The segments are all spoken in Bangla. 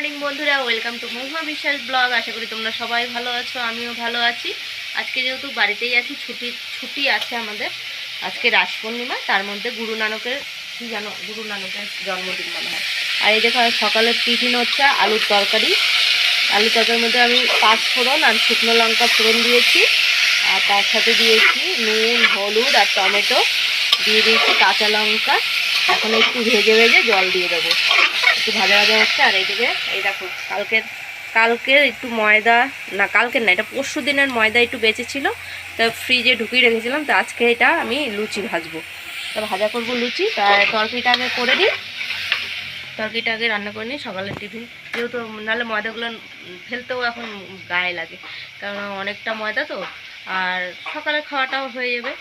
মর্নিং বন্ধুরা ওয়েলকাম টু মহুমা বিশ্বাস ব্লগ আশা করি তোমরা সবাই ভালো আছো, আমিও ভালো আছি। আজকে যেহেতু বাড়িতেই আছি, ছুটি ছুটি আছে আমাদের। আজকে রাস পূর্ণিমা, তার মধ্যে গুরু নানকের, কি যেন, গুরু নানকের জন্মদিন মনে হয়। আর এই দেখো সকালের টিফিন হচ্ছে আলুর তরকারি। আলুর তরকারির মধ্যে আমি পাঁচ ফোড়ন আর শুকনো লঙ্কা ফোড়ন দিয়েছি। আর তার সাথে দিয়েছি নুন, হলুদ আর টমেটো। দিয়ে দিয়েছি কাঁচা লঙ্কা। এখন একটু ভেজে ভেজে জল দিয়ে দেবো। একটু ভাজা ভাজা হচ্ছে, আর এইদিকে এই দেখো, কালকের কালকের একটু ময়দা না, কালকের না, এটা পরশু দিনের ময়দা একটু বেঁচেছিল, তা ফ্রিজে ঢুকিয়ে রেখেছিলাম, তো আজকে এটা আমি লুচি ভাজবো। তা ভাজা করব লুচি, তা তরকারিটা আগে করে দিই। তরকারিটা আগে রান্না করে নিই, সকালের টিফিন। যেহেতু নাহলে ময়দাগুলো ফেলতেও এখন গায়ে লাগে, কারণ অনেকটা ময়দা তো, আর সকালে খাওয়াটাও হয়ে যাবে।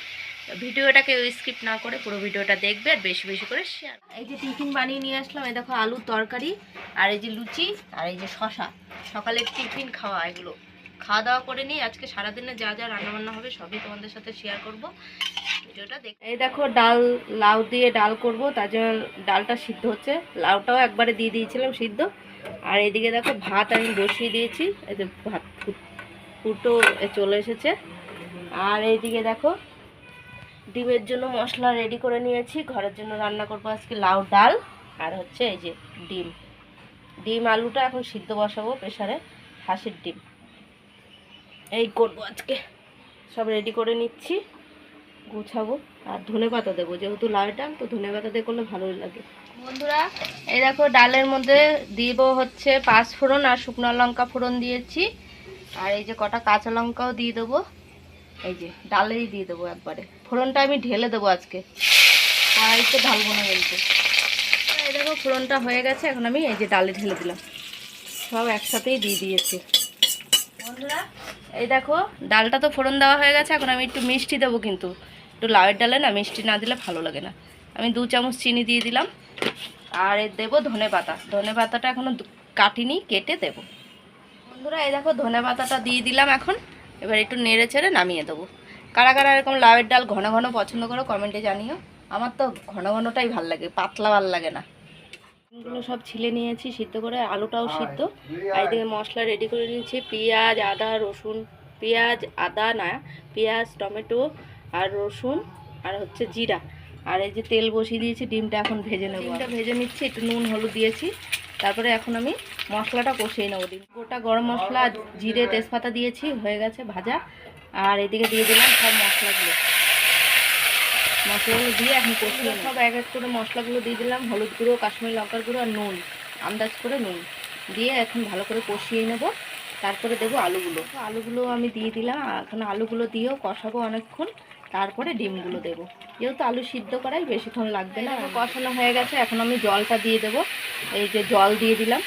ভিডিওটাকে স্কিপ না করে পুরো ভিডিওটা দেখবে আর বেশি বেশি করে শেয়ার এই যে টিফিন বানিয়ে নিয়ে আসলাম এই দেখো আলুর তরকারি আর এই যে লুচি আর এই যে শশা সকালের টিফিন খাওয়া এগুলো। খাওয়া দাওয়া করে নিই আজকে সারাদিনে যা যা রান্নাবান্না হবে সবই তোমাদের সাথে শেয়ার করব। ভিডিওটা দেখ এই দেখো ডাল লাউ দিয়ে ডাল করব তার জন্য ডালটা সিদ্ধ হচ্ছে। লাউটাও একবারে দিয়ে দিয়েছিলাম সিদ্ধ। আর এইদিকে দেখো ভাত আমি বসিয়ে দিয়েছি এই যে ভাত ফুটো এ চলে এসেছে। আর এইদিকে দেখো ডিমের জন্য মশলা রেডি করে নিয়েছি। ঘরের জন্য রান্না করব আজকে লাউ ডাল আর হচ্ছে এই যে ডিম। ডিম আলুটা এখন সিদ্ধ বসাবো প্রেশারে হাঁসের ডিম। এই করব আজকে। সব রেডি করে নিচ্ছি, গুছাবো। আর ধনে পাতা দেবো, যেহেতু লাউ ডাল, তো ধনে পাতা দিয়ে করলে ভালোই লাগে। বন্ধুরা, এই দেখো ডালের মধ্যে দিব হচ্ছে পাঁচ ফোড়ন আর শুকনো লঙ্কা ফোড়ন দিয়েছি। আর এই যে কটা কাঁচা লঙ্কাও দিয়ে দেবো। এই যে, ডালেই দিয়ে দেবো একবারে। ফোড়নটা আমি ঢেলে দেবো আজকে। কড়াইতে ঢালবো না বলতে এই দেখো, ফোড়নটা হয়ে গেছে, এখন আমি এই যে ডালে ঢেলে দিলাম। সব একসাথেই দিয়ে দিয়েছি। বন্ধুরা, এই দেখো, ডালটা তো ফোড়ন দেওয়া হয়ে গেছে, এখন আমি একটু মিষ্টি দেবো কিন্তু। একটু লাউয়ের ডালে না, মিষ্টি না দিলে ভালো লাগে না। আমি দু চামচ চিনি দিয়ে দিলাম। আর দেবো ধনে পাতা। ধনে পাতাটা এখনও কাটিনি, কেটে দেবো। বন্ধুরা, এই দেখো, ধনে পাতাটা দিয়ে দিলাম এখন। এবার একটু নেড়ে ছেড়ে নামিয়ে দেবো। কারা কারা এরকম লাউয়ের ডাল ঘন ঘন পছন্দ করো কমেন্টে জানিও। আমার তো ঘন ঘনটাই ভালো লাগে পাতলা ভালো লাগে না। এগুলো সব ছিলে নিয়েছি সিদ্ধ করে আলুটাও সিদ্ধ। আর এদিকে মশলা রেডি করে নিয়েছি পেঁয়াজ আদা রসুন। পেঁয়াজ আদা না পেঁয়াজ টমেটো আর রসুন আর হচ্ছে জিরা। আর এই যে তেল বসিয়ে দিয়েছি ডিমটা এখন ভেজে নেব। ডিমটা ভেজে নিচ্ছি একটু নুন হলুদ দিয়েছি। তারপরে এখন আমি মশলাটা কষিয়ে নেব। দিন গোটা গরম মশলা, জিরে, তেজপাতা দিয়েছি, হয়ে গেছে ভাজা। আর এদিকে দিয়ে দিলাম সব মশলাগুলো। মশলাগুলো দিয়ে এখন কষিয়ে সব এক এক করে মশলাগুলো দিয়ে দিলাম। হলুদ গুঁড়ো, কাশ্মীরি লঙ্কার গুঁড়ো আর নুন, আন্দাজ করে নুন। দিয়ে এখন ভালো করে কষিয়ে নেব। তারপরে দেবো আলুগুলো। আলুগুলো আমি দিয়ে দিলাম। এখন আলুগুলো দিয়েও কষাবো অনেকক্ষণ। তারপরে ডিমগুলো দেবো। যেহেতু আলু সিদ্ধ করাই, বেশিক্ষণ লাগবে না। কষানো হয়ে গেছে। এখন আমি জলটা দিয়ে দেবো। এই যে জল দিয়ে দিলাম।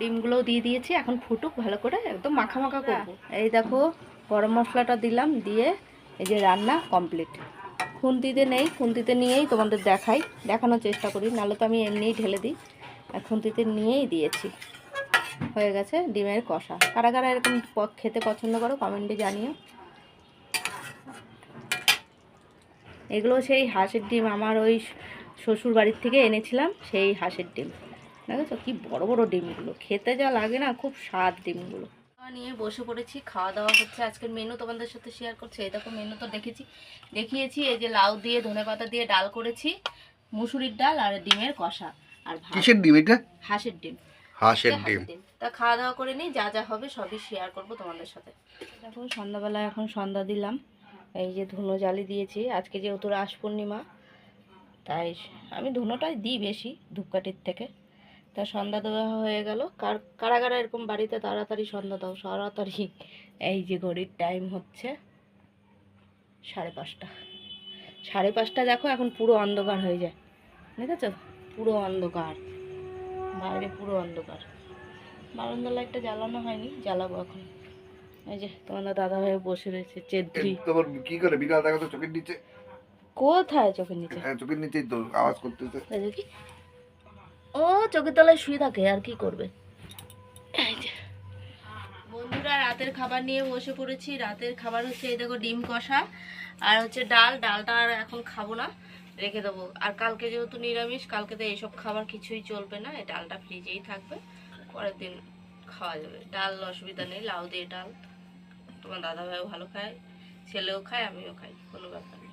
ডিমগুলোও দিয়ে দিয়েছি। এখন ফুটুক ভালো করে একদম মাখা মাখা করব। এই দেখো গরম মশলাটা দিলাম দিয়ে এই যে রান্না কমপ্লিট খুন্তিতে নেই খুন্তিতে নিয়েই তোমাদের দেখাই। দেখানোর চেষ্টা করি নাহলে তো আমি এমনিই ঢেলে দিই। আর খুন্তিতে নিয়েই দিয়েছি। হয়ে গেছে ডিমের কষা। কারা কারা এরকম খেতে পছন্দ করো কমেন্টে জানিও। এগুলো সেই হাঁসের ডিম আমার ওই শ্বশুর বাড়ির থেকে এনেছিলাম সেই হাঁসের ডিম। দেখেছ কি বড় বড় ডিমগুলো খেতে যা লাগে না খুব স্বাদ ডিমগুলো। নিয়ে বসে পড়েছি খাওয়া দাওয়া হচ্ছে। আজকের মেনু তোমাদের সাথে শেয়ার করছি। এই দেখো মেনু তো দেখেছি। দেখিয়েছি এই যে লাউ দিয়ে ধনেপাতা দিয়ে ডাল করেছি মুসুরির ডাল আর ডিমের কষা। আর ভাত। কিসের ডিম এটা? হাঁসের ডিম। হাঁসের ডিম। তা খাওয়া দাওয়া করে নিই যা যা হবে সবই শেয়ার করব তোমাদের সাথে। দেখো সন্ধ্যাবেলা এখন সন্ধ্যা দিলাম। এই যে ধুনো জালি দিয়েছি। আজকে যেহেতু রাস পূর্ণিমা, তাই আমি ধুনোটাই দিই বেশি ধূপকাঠির থেকে। তা সন্ধ্যা দেওয়া হয়ে গেল। কার, কারা কারা এরকম বাড়িতে তাড়াতাড়ি সন্ধ্যা দাও, তাড়াতাড়ি। এই যে ঘড়ির টাইম হচ্ছে সাড়ে পাঁচটা। সাড়ে পাঁচটা দেখো, এখন পুরো অন্ধকার হয়ে যায়। দেখেছ? পুরো অন্ধকার। বাইরে পুরো অন্ধকার। বারান্দা লাইটটা জ্বালানো হয়নি, জ্বালাবো এখন। এই যে তোমাদের দাদা হয়ে বসে রয়েছে চেদ্রি। তোমার কি করে? বিকাল দেখা তো চোখের নিচে। কোথায় চোখের নিচে? হ্যাঁ চোখের নিচেই তো আওয়াজ করতেছে। দেখি ও চোখের তলায় শুয়ে থাকে আর কি করবে? এই যে। বন্ধুরা রাতের খাবার নিয়ে বসে পড়েছি। রাতের খাবার হচ্ছে এই দেখো ডিম কষা আর হচ্ছে ডাল। ডালটা আর এখন খাব না রেখে দেবো। আর কালকে যেহেতু নিরামিষ কালকে তো এইসব খাবার কিছুই চলবে না। এই ডালটা ফ্রিজেই থাকবে পরের দিন খাওয়া যাবে। ডাল অসুবিধা নেই লাউ দিয়ে ডাল। তোমার দাদাভাইও ভালো খায়, ছেলেও খায়, আমিও খাই, কোনো ব্যাপার নেই।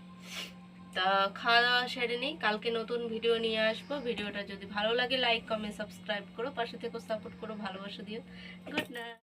তা খাওয়া দাওয়া সেরে নিই, কালকে নতুন ভিডিও নিয়ে আসব। ভিডিওটা যদি ভালো লাগে লাইক কমেন্ট সাবস্ক্রাইব করো, পাশে থেকে সাপোর্ট করো, ভালোবাসা দিও। Good night